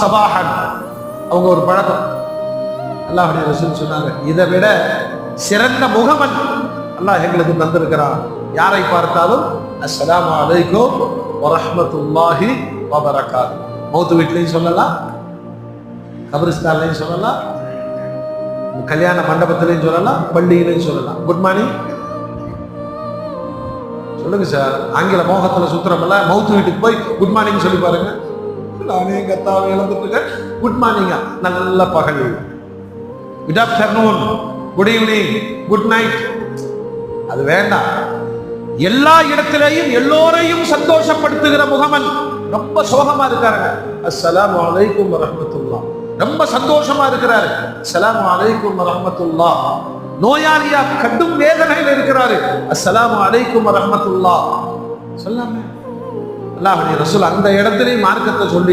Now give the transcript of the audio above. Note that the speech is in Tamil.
சபாஹன். அவங்க ஒரு பழக்கம். அல்லாஹுடைய ரசூல் சொன்னாங்க. இதை விட சிறந்த முகமன் அல்லாஹ் எங்களுக்கு தந்திருக்கிறான். யாரை பார்த்தாலும் அஸ்லாம் அலைக்கும் வரஹமத்துல்லாஹி வபரகாத். மௌத்து வீட்லையும் சொல்லலாம் கபிரிஸ்தான்லையும் சொல்லலாம் கல்யாண மண்டபத்திலையும் சொல்லலாம் பள்ளியிலையும் சொல்லலாம். குட் மார்னிங் சொல்லுங்க சார். ஆங்கில மோகத்துல சுத்துறோம்ல மௌத்து வீட்டுக்கு போய் குட் மார்னிங் சொல்லி பாருங்க. நானே கத்தாவை இழந்துட்டு குட் மார்னிங்கா நல்ல பகல். Good afternoon good evening good night அது வேண்டாம். எல்லா இடத்திலேயும் எல்லோரையும் சந்தோஷப்படுத்துகிற முகமன் ரொம்ப சோகமா இருக்காருங்க. அஸ்லாம் வலைக்கும் வரஹ்மத்துல்லாஹ். ரொம்ப சந்தோஷமா இருக்கிறாரு. அஸ்லாம் வலைக்கும் வரஹ்மத்துல்லாஹ். நோயாளியா கடும் வேதனையில் இருக்கிறாரு. அஸ்லாம் வலைக்கும் வரஹ்மத்துல்லாஹ். சொல்லாம. அல்லாஹ் ரசூல் அந்த இடத்திலேயும் மார்க்கத்தை சொல்லி